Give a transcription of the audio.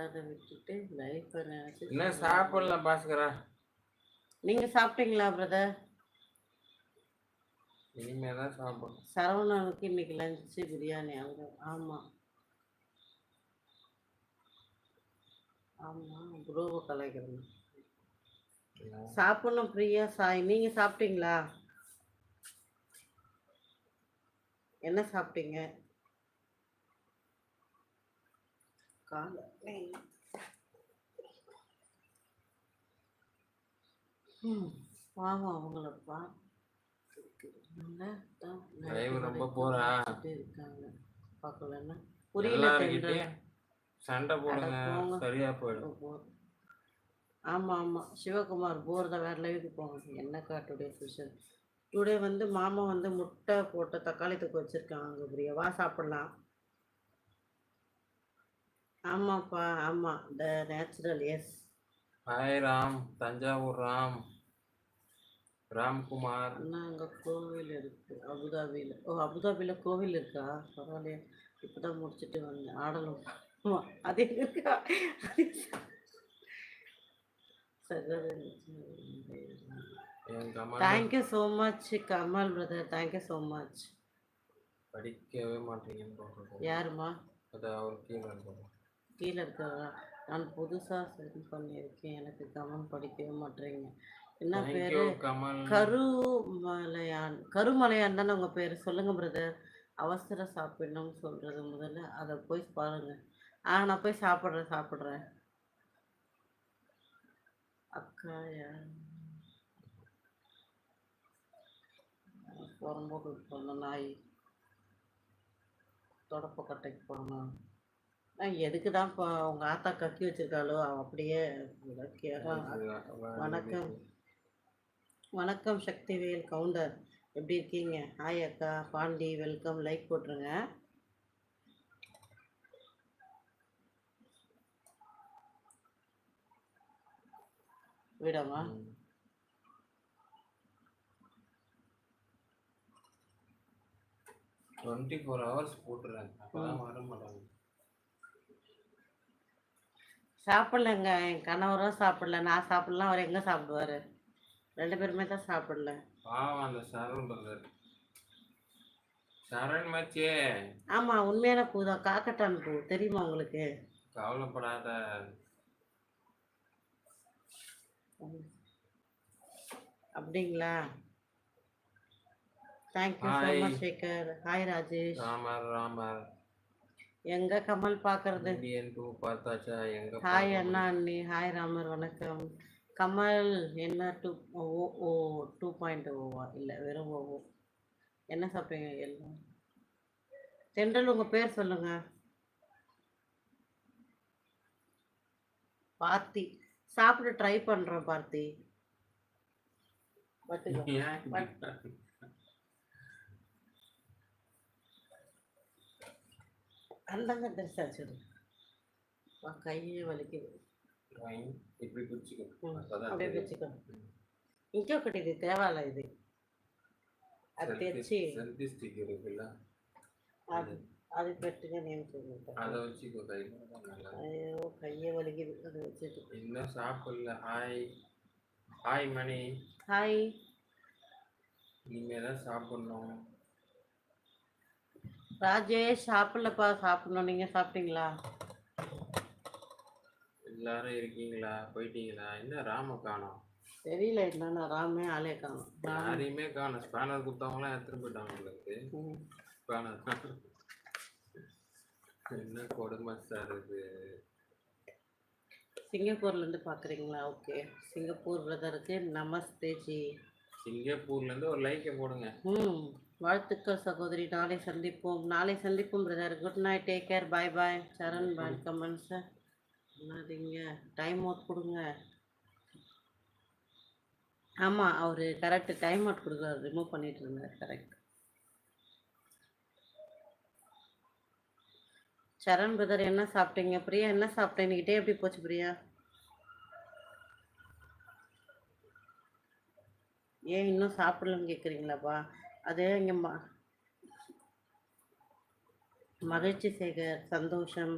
சாப்பிடாத விட்டுட்டு லைஃப்பை நினச்சி இன்னும் சாப்பிடல பாஸ்கரா? நீங்கள் சாப்பிட்டீங்களா பிரதர் இனிமே தான் சாப்பிடணும். சரவணனுக்கு இன்னைக்கு லஞ்சு பிரியாணி. அவங்க ஆமாம் ஆமாம் ப்ரோவை கலாய்க்கிறேன் சாப்பிடணும் பிரியா சாய். நீங்கள் சாப்பிட்டீங்களா? என்ன சாப்பிட்டீங்க? காலை ம் வாங்க அவங்கள ரொம்ப போறா? இருக்காங்க. பார்க்கலன்னா புரியல எல்லாருக்கிட்டையும் சண்டை போடுங்க. சரியா போயிடும். தென்றல். ஆமா ஆமா. சிவகுமார் தான் வேற லைவுக்கு போங்க. என்னக்கா டுடே ஸ்பெஷல் டுடே வந்து மாமா வந்து முட்டை போட்டு தக்காளி தொக்கு வச்சிருக்காங்க பிரியா. வா சாப்பிடலாம். ஆமாப்பா ஆமா. The natural yes hi Ram Thanjavur Ram Ramkumar. அண்ணா அங்கே கோவில் இருக்கு. அபுதாபியில் ஓ அபுதாபியில் கோவில் இருக்கா? பரவாயில்லையே. இப்போதான் முடிச்சுட்டு வந்தேன். ஆடலும் ஆமா, அது இருக்கா? Thank you so much Kamal brother thank you so much படிக்கவே மாட்டீங்கன்னு யாருமா அது அவர் கீழே இருக்கிறதா நான் புதுசாக சென்ட் பண்ணியிருக்கேன். எனக்கு கமெண்ட் படிக்கவே மாட்டேறீங்க என்ன பேர்? கருமலையான் கருமலையான் தானே உங்கள் பேர்? சொல்லுங்கள் பிரதர் அவசர சாப்பிடணும்னு சொல்கிறது முதல்ல. அதை போய் பாருங்க. ஆ நான் போய் சாப்பிட்றேன் சாப்பிட்றேன். அக்கா புறம்போக்கு போகணும் நாய். தொடப்ப கட்டைக்கு போகணும். நான் எதுக்கு தான் இப்போ உங்கள் ஆத்தா கக்கி வச்சிருக்காளோ அவ அப்படியே வணக்கம். வணக்கம் சக்திவேல் கவுண்டர். எப்படி இருக்கீங்க? ஹாய் அக்கா. பாண்டி வெல்கம் லைக் போட்டுருங்க. விடமா டுவெண்ட்டி ஃபோர் ஹவர்ஸ் அப்பதான் வர மாட்டாங்க. சாப்பிடலங்க. என் கணவரும் சாப்பிடல. நான் சாப்பிடலாம் அவர் எங்கே சாப்பிடுவாரு? ரெண்டு பேருமே தான் சாப்பிடல. பாவம் அந்த சரண் பிரதர் சரண் மச்சே. ஆமாம் உண்மையான பூ தான் காக்கட்டான் பூ. தெரியுமா உங்களுக்கு? கவலைப்படாத. அப்படிங்களா? Thank you Hi. Much Sekar hi Rajesh Ramar Ramar. எங்க கமல் பார்த்தாச்சா? எங்க ஹாய் அண்ணா அண்ணி. ஹாய் ராமர் வணக்கம். கமல் என்ன two O O two point ஓவா இல்லை வெறும் ஓ என்ன சாப்பிட்டீங்க எல்லாம் தென்றல் உங்கள் பேர் சொல்லுங்க. பார்த்தி. சாப்பிட ட்ரை பண்ணுறோம் பார்த்தி. பட்டுக்கோ முடியும்? ஏன் இப்படி? அந்தங்க பெருசாக வச்சுக்கணும் கையே வலிக்குது இப்படி பிடிச்சிக்கணும் ఇంకొకటి ఇది తేవాలా ఇది అది తెచ్చి అది అది పెట్టుగా నేను అయ్యో కయ్య వలిగింది అది వచ్చేది ఎన్నో షాపుల్లో హాయ్ హాయ్ మణి హాయ్ நீங்க தான் சாப்பிடணும் ராஜேஷ் சாப்பிடலப்பா சாப்பிடணும். நீங்கள் சாப்பிட்டீங்களா? எல்லாரும் இருக்கீங்களா? போயிட்டீங்களா? என்ன ராம காணோம்? தெரியல என்னன்னா ராமே ஆளே காணும். யாரையுமே காணோம். ஸ்பேனர் கொடுத்தவங்களாம் எடுத்துட்டு போயிட்டாங்க உங்களுக்கு. ஸ்பேனர். என்ன கொடுமை சார் இது? சிங்கப்பூர்லேருந்து பார்க்குறீங்களா ஓகே. சிங்கப்பூர் பிரதருக்கு நமஸ்தே ஜி சிங்கப்பூர்ல இருந்து ஒரு லைக்கை போடுங்க. ம் வாழ்த்துக்கள் சகோதரி. நாளை சந்திப்போம். நாளை சந்திப்போம் brother good night take care bye bye Charan bye sir என்னதுங்க டைம் அவுட் கொடுங்க. ஆமாம் அவர் கரெக்ட் டைம் அவுட் கொடுக்குறாரு. ரிமூவ் பண்ணிட்டு இருந்தார் கரெக்ட் சரண் பிரதர் என்ன சாப்பிட்டீங்க? பிரியா என்ன சாப்பிட்டேன்? இன்னைக்கிட்டே எப்படி போச்சு பிரியா? ஏன் இன்னும் சாப்பிடலன்னு கேட்குறீங்களாப்பா அது இங்கே ம மகிழ்ச்சி சேகர் சந்தோஷம்.